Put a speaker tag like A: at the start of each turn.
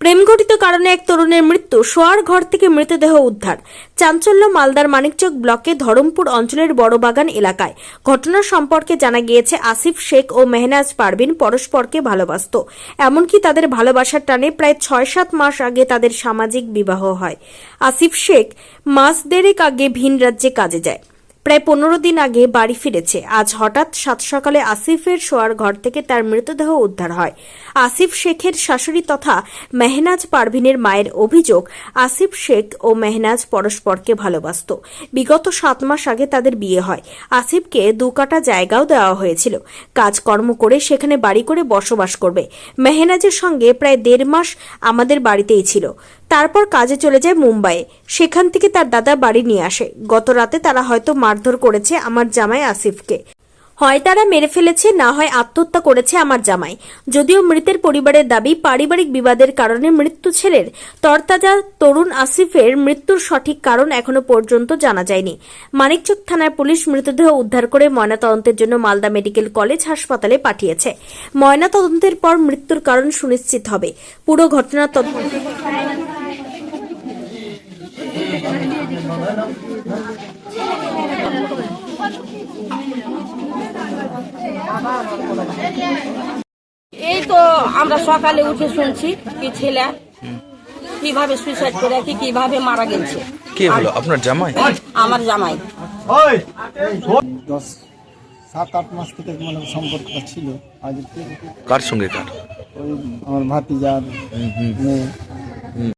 A: প্রেমঘটিত কারণে এক তরুণের মৃত্যু, শোয়ার ঘর থেকে মৃতদেহ উদ্ধার। চাঞ্চল্য মালদার মানিকচক ব্লকে ধরমপুর অঞ্চলের বড়বাগান এলাকায়। ঘটনা সম্পর্কে জানা গিয়েছে, আসিফ শেখ ও মেহনাজ পারভিন পরস্পরকে ভালোবাসত। এমনকি তাদের ভালোবাসার টানে প্রায় ছয় সাত মাস আগে তাদের সামাজিক বিবাহ হয়। আসিফ শেখ মাস দেড়েক আগে ভিন রাজ্যে কাজে যায়। প্রায় পনেরো দিন আগে বাড়ি ফিরেছে। আজ হঠাৎ সাত সকালে আসিফের শোয়ার ঘর থেকে তার মৃতদেহ উদ্ধার হয়। আসিফ শেখের শাশুড়ি তথা মেহনাজ পারভিনের মায়ের অভিযোগ, আসিফ শেখ ও মেহনাজ পরস্পরকে ভালোবাসত। বিগত সাত মাস আগে তাদের বিয়ে হয়। আসিফকে দু কাটা জায়গাও দেওয়া হয়েছিল। কাজকর্ম করে সেখানে বাড়ি করে বসবাস করবে। মেহনাজের সঙ্গে প্রায় দেড় মাস আমাদের বাড়িতেই ছিল। তারপর কাজে চলে যায় মুম্বাইয়ে সেখান থেকে তার দাদা বাড়ি নিয়ে আসে। গত রাতে তারা হয়তো মারধর করেছে আমার জামাই আসিফকে। হয় তারা মেরে ফেলেছে, না হয় আত্মহত্যা করেছে আমার জামাই। যদিও মৃতের পরিবারের দাবি পারিবারিক বিবাদের কারণে মৃত্যু ছেলের, তরতাজা তরুণ আসিফের মৃত্যুর সঠিক কারণ এখনও পর্যন্ত জানা যায়নি। মানিকচক থানার পুলিশ মৃতদেহ উদ্ধার করে ময়নাতদন্তের জন্য মালদা মেডিকেল কলেজ হাসপাতালে পাঠিয়েছে। ময়নাতদন্তের পর মৃত্যুর কারণ সুনিশ্চিত হবে। পুরো ঘটনার তদন্ত
B: এই তো আমরা সকালে উঠে শুনছি কি ছেলে কীভাবে সুইসাইড করে কি কীভাবে মারা গেছে।
C: কে হলো? আপনার জামাই?
B: আমার জামাই।
D: দশ সাত আট মাস থেকে মানে সম্পর্কটা ছিল। আজ
C: কার সঙ্গে কার?
D: ওই আমার ভাতিজার মেয়ে।